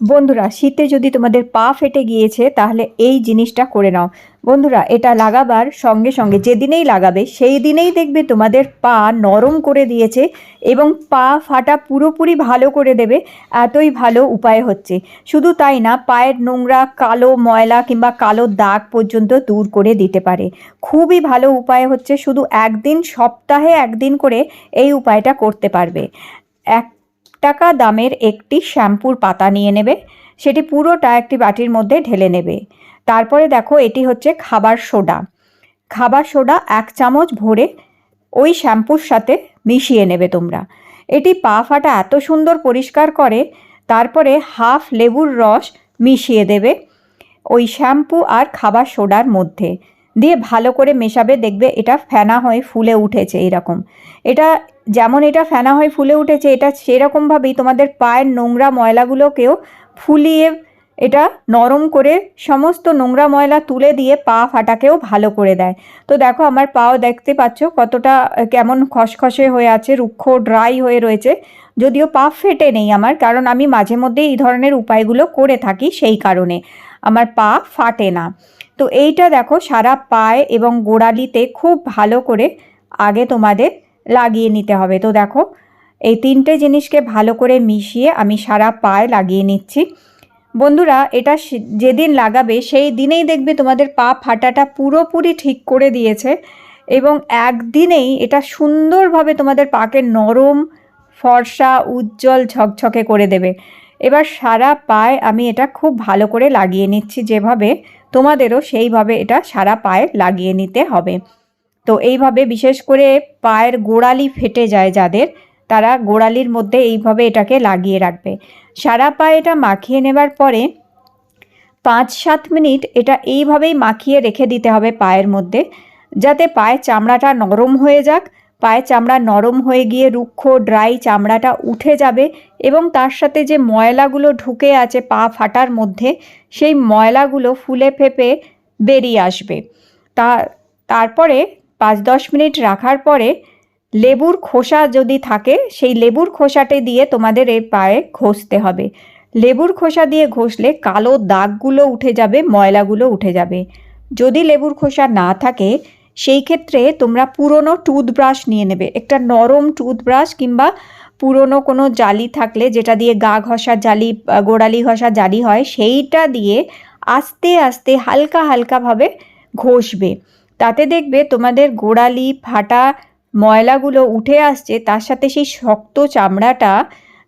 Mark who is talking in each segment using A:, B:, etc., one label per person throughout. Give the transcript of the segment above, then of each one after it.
A: বন্ধুরা, শীতে যদি তোমাদের পা ফেটে গিয়েছে, তাহলে এই জিনিসটা করে নাও। বন্ধুরা, এটা লাগাবার সঙ্গে সঙ্গে যেদিনেই লাগাবে, সেই দিনেই দেখবে তোমাদের পা নরম করে দিয়েছে এবং পা ফাটা পুরোপুরি ভালো করে দেবে, এতই ভালো উপায় হচ্ছে। শুধু তাই না, পায়ের নোংরা কালো ময়লা কিংবা কালো দাগ পর্যন্ত দূর করে দিতে পারে। খুবই ভালো উপায় হচ্ছে শুধু একদিন, সপ্তাহে একদিন করে এই উপায়টা করতে পারবে। এক টাকা দামের একটি শ্যাম্পুর পাতা নিয়ে নেবে, সেটি পুরোটা একটি বাটির মধ্যে ঢেলে নেবে। তারপরে দেখো, এটি হচ্ছে খাবার সোডা। খাবার সোডা এক চামচ ভরে ওই শ্যাম্পুর সাথে মিশিয়ে নেবে তোমরা। এটি পা ফাটা এত সুন্দর পরিষ্কার করে, তারপরে হাফ লেবুর রস মিশিয়ে দেবে ওই শ্যাম্পু আর খাবার সোডার মধ্যে। দিয়ে ভালো করে মেশাবে, দেখবে এটা ফেনা হয়ে ফুলে উঠেছে এরকম। এটা যেমন এটা ফেনা হয়ে ফুলে উঠেছে, এটা সেরকমভাবেই তোমাদের পায়ের নোংরা ময়লাগুলোকেও ফুলিয়ে এটা নরম করে সমস্ত নোংরা ময়লা তুলে দিয়ে পা ফাটাকেও ভালো করে দেয়। তো দেখো আমার পাও দেখতে পাচ্ছ কতটা কেমন খসখসে হয়ে আছে, রুক্ষ, ড্রাই হয়ে রয়েছে। যদিও পা ফেটে নেই আমার, কারণ আমি মাঝে মধ্যে এই ধরনের উপায়গুলো করে থাকি সেই কারণে। আমার পা ফাটে না। তো এইটা দেখো, সারা পায়ে এবং গোড়ালিতে খুব ভালো করে আগে তোমাদের লাগিয়ে নিতে হবে। তো দেখো, এই তিনটে জিনিসকে ভালো করে মিশিয়ে আমি সারা পায়ে লাগিয়ে নিচ্ছি। বন্ধুরা, এটা যেদিন লাগাবে সেই দিনেই দেখবে তোমাদের পা ফাটাটা পুরোপুরি ঠিক করে দিয়েছে এবং একদিনেই এটা সুন্দরভাবে তোমাদের পাকে নরম, ফর্সা, উজ্জ্বল ঝকঝকে করে দেবে। এবার সারা পায়ে আমি এটা খুব ভালো করে লাগিয়ে নিচ্ছি যেভাবে তোমাদেরও সেইভাবে এটা সারা পায়ে লাগিয়ে নিতে হবে। তো এইভাবে বিশেষ করে পায়ের গোড়ালি ফেটে যায় যাদের, তারা গোড়ালির মধ্যে এইভাবে এটাকে লাগিয়ে রাখবে। সারা পায়ে এটা মাখিয়ে নেবার পরে পাঁচ সাত মিনিট এটা এইভাবেই মাখিয়ে রেখে দিতে হবে পায়ের মধ্যে, যাতে পায়ের চামড়াটা নরম হয়ে যাক পায়ের চামড়া নরম হয়ে গিয়ে রুক্ষ, ড্রাই চামড়াটা উঠে যাবে এবং তার সাথে যে ময়লাগুলো ঢুকে আছে পা ফাটার মধ্যে, সেই ময়লাগুলো ফুলে ফেপে বেরিয়ে আসবে। তা, তারপরে পাঁচ দশ মিনিট রাখার পরে লেবুর খোসা যদি থাকে, সেই লেবুর খোসাটে দিয়ে তোমাদের এর পায়ে ঘষতে হবে। লেবুর খোসা দিয়ে ঘষলে কালো দাগগুলো উঠে যাবে, ময়লাগুলো উঠে যাবে। যদি লেবুর খোসা না থাকে সেই ক্ষেত্রে তোমরা পুরনো টুথব্রাশ নিয়ে নেবে। একটা নরম টুথব্রাশ কিংবা পুরনো কোনো জালি থাকলে যেটা দিয়ে গা ঘষা জালি গোড়ালি ঘষা জালি হয়, সেইটা দিয়ে আস্তে আস্তে হালকা হালকাভাবে ঘষবে। তাতে দেখবে তোমাদের গোড়ালি, ফাটা ময়লাগুলো উঠে আসছে, তার সাথে সেই শক্ত চামড়াটা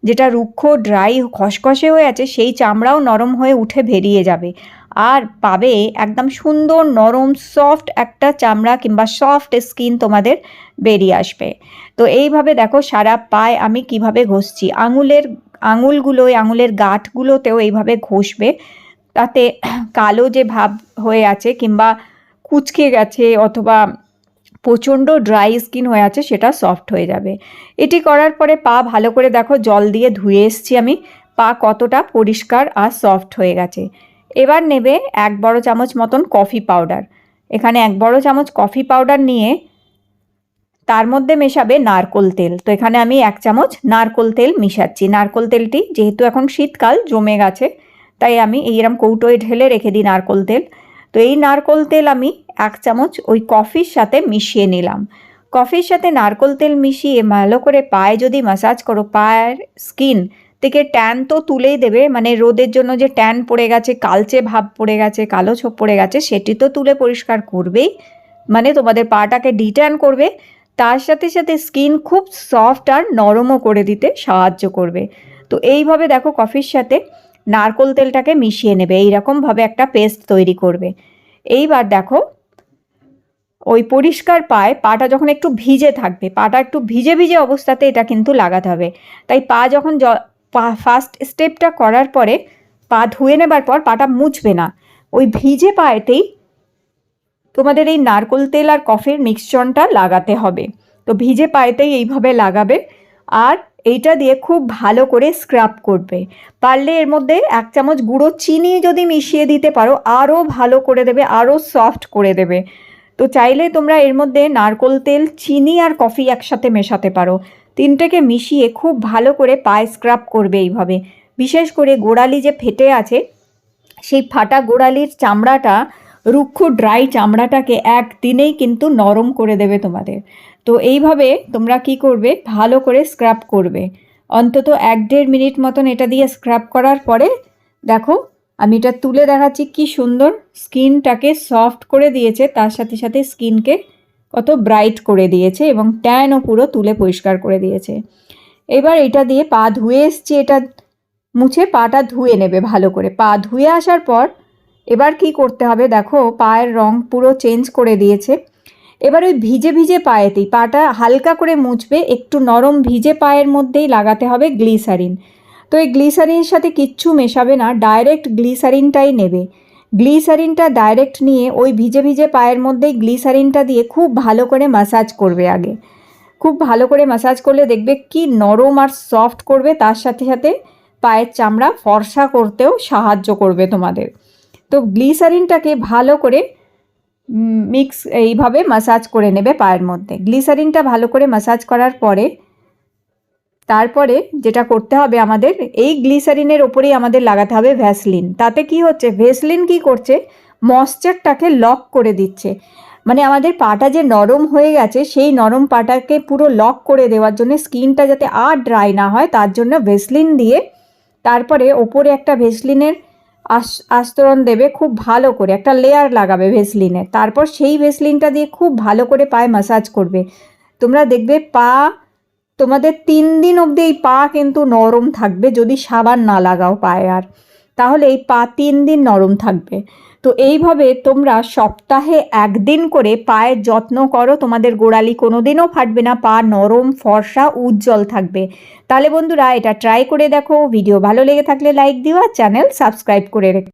A: যেটা রুক্ষ ড্রাই খসখসে হয়ে আছে, সেই চামড়াও নরম হয়ে উঠে বেরিয়ে যাবে। আর পাবে একদম সুন্দর, নরম সফট একটা চামড়া কিংবা সফট স্কিন তোমাদের বেরিয়ে আসবে। তো এইভাবে দেখো সারা পায়ে আমি কীভাবে ঘষছি। আঙুলের, আঙুলগুলোয়, আঙুলের গাঁটগুলোতেও এইভাবে ঘষবে। তাতে কালো যে ভাব হয়ে আছে কিংবা কুচকে গেছে অথবা প্রচণ্ড ড্রাই স্কিন হয়ে আছে সেটা সফট হয়ে যাবে। এটি করার পরে পা ভালো করে দেখো জল দিয়ে ধুয়ে এসছি আমি। পা কতটা পরিষ্কার আর সফট হয়ে গেছে। এবার নেবে এক বড় চামচ মতন কফি পাউডার। এখানে এক বড় চামচ কফি পাউডার নিয়ে তার মধ্যে মেশাবে নারকোল তেল। তো এখানে আমি এক চামচ নারকোল তেল মিশাচ্ছি। নারকোল তেলটি যেহেতু এখন শীতকাল, জমে গেছে, তাই আমি এইরকম কৌটোয় ঢেলে রেখে দিই নারকোল তেল। তো এই নারকোল তেল আমি এক চামচ ওই কফির সাথে মিশিয়ে নিলাম। কফির সাথে নারকোল তেল মিশিয়ে ভালো করে পায়ে যদি ম্যাসাজ করো, পায়ের স্কিন থেকে ট্যান তো তুলেই দেবে মানে রোদের জন্য যে ট্যান পড়ে গেছে কালচে ভাব পড়ে গেছে, কালো ছোপ পড়ে গেছে, সেটি তো তুলে পরিষ্কার করবেই। মানে তোমাদের পাটাকে ডিট্যান করবে, তার সাথে সাথে স্কিন খুব সফট আর নরমও করে দিতে সাহায্য করবে। তো এইভাবে দেখো কফির সাথে নারকোল তেলটাকে মিশিয়ে নেবে, এইরকমভাবে একটা পেস্ট তৈরি করবে। এইবার দেখো, ওই পরিষ্কার পায়ে পাটা যখন একটু ভিজে থাকবে, পাটা একটু ভিজে ভিজে অবস্থাতে এটা কিন্তু লাগাতে হবে। তাই পা যখন পা ফার্স্ট স্টেপটা করার পরে পা ধুয়ে নেবার পর পাটা মুছবে না। ওই ভিজে পায়েতেই তোমাদের এই নারকোল তেল আর কফির মিক্সচরটা লাগাতে হবে। তো ভিজে পায়েতেই এইভাবে লাগাবে আর এইটা দিয়ে খুব ভালো করে স্ক্রাব করবে। পারলে এর মধ্যে এক চামচ গুঁড়ো চিনি যদি মিশিয়ে দিতে পারো আরও ভালো করে দেবে আরও সফট করে দেবে। তো চাইলে তোমরা এর মধ্যে নারকোল তেল, চিনি আর কফি একসাথে মেশাতে পারো। তিনটেকে মিশিয়ে খুব ভালো করে পায়ে স্ক্রাব করবে এইভাবে। বিশেষ করে গোড়ালি যে ফেটে আছে, সেই ফাটা গোড়ালির চামড়াটা, রুক্ষ ড্রাই চামড়াটাকে একদিনেই কিন্তু নরম করে দেবে তোমাদের। তো এইভাবে তোমরা কি করবে? ভালো করে স্ক্রাব করবে। অন্তত এক দেড় মিনিট মতন এটা দিয়ে স্ক্রাব করার পরে, দেখো, আমি এটা তুলে দেখাচ্ছি কি সুন্দর স্কিনটাকে সফট করে দিয়েছে, তার সাথে সাথে স্কিনকে কত ব্রাইট করে দিয়েছে এবং ট্যানও পুরো তুলে পরিষ্কার করে দিয়েছে। এবার এটা দিয়ে পা ধুয়ে এসছি, এটা মুছে পাটা ধুয়ে নেবে ভালো করে। পা ধুয়ে আসার পর এবার কি করতে হবে দেখো, পায়ের রং পুরো চেঞ্জ করে দিয়েছে। এবার ওই ভিজে ভিজে পায়েতেই, পাটা হালকা করে মুছবে, একটু নরম ভিজে পায়ের মধ্যেই লাগাতে হবে গ্লিসারিন তো এই গ্লিসারিনের সাথে কিচ্ছু মেশাবে না ডাইরেক্ট গ্লিসারিনটাই নেবে। গ্লিসারিনটা ডাইরেক্ট নিয়ে ওই ভিজে ভিজে পায়ের মধ্যেই গ্লিসারিনটা দিয়ে খুব ভালো করে মাসাজ করবে আগে। খুব ভালো করে মাসাজ করলে দেখবে কি নরম আর সফট করবে, তার সাথে সাথে পায়ের চামড়া ফর্সা করতেও সাহায্য করবে তোমাদের। তো গ্লিসারিনটাকে ভালো করে মিক্স এইভাবে মাসাজ করে নেবে পায়ের মধ্যে। গ্লিসারিনটা ভালো করে মাসাজ করার পরে তারপরে যেটা করতে হবে আমাদের, এই গ্লিসারিনের ওপরেই আমাদের লাগাতে হবে ভ্যাসলিন। তাতে কি হচ্ছে, ভ্যাসলিন কি করছে, ময়শ্চারটাকে লক করে দিচ্ছে। মানে আমাদের পাটা যে নরম হয়ে গেছে, সেই নরম পাটাকে পুরো লক করে দেওয়ার জন্য স্কিনটা যাতে আর ড্রাই না হয়, তার জন্য ভেসলিন দিয়ে তারপরে ওপরে একটা ভেসলিনের আস, আস্তরণ দেবে খুব ভালো করে, একটা লেয়ার লাগাবে ভেসলিনের তারপর সেই ভেসলিনটা দিয়ে খুব ভালো করে পায়ে মাসাজ করবে। তোমরা দেখবে পা তোমাদের তিন দিন অবধি এই পা কিন্তু নরম থাকবে যদি সাবান না লাগাও পায়ে আর। তাহলে এই পা তিন দিন নরম থাকবে। তো এইভাবে তোমরা সপ্তাহে একদিন করে পায়ের যত্ন করো। তোমাদের গোড়ালি কোনো দিনও ফাটবে না, পা নরম, ফর্সা, উজ্জ্বল থাকবে। তাহলে বন্ধুরা এটা ট্রাই করে দেখো। ভিডিও ভালো লেগে থাকলে লাইক দিও আর চ্যানেল সাবস্ক্রাইব করে রেখো।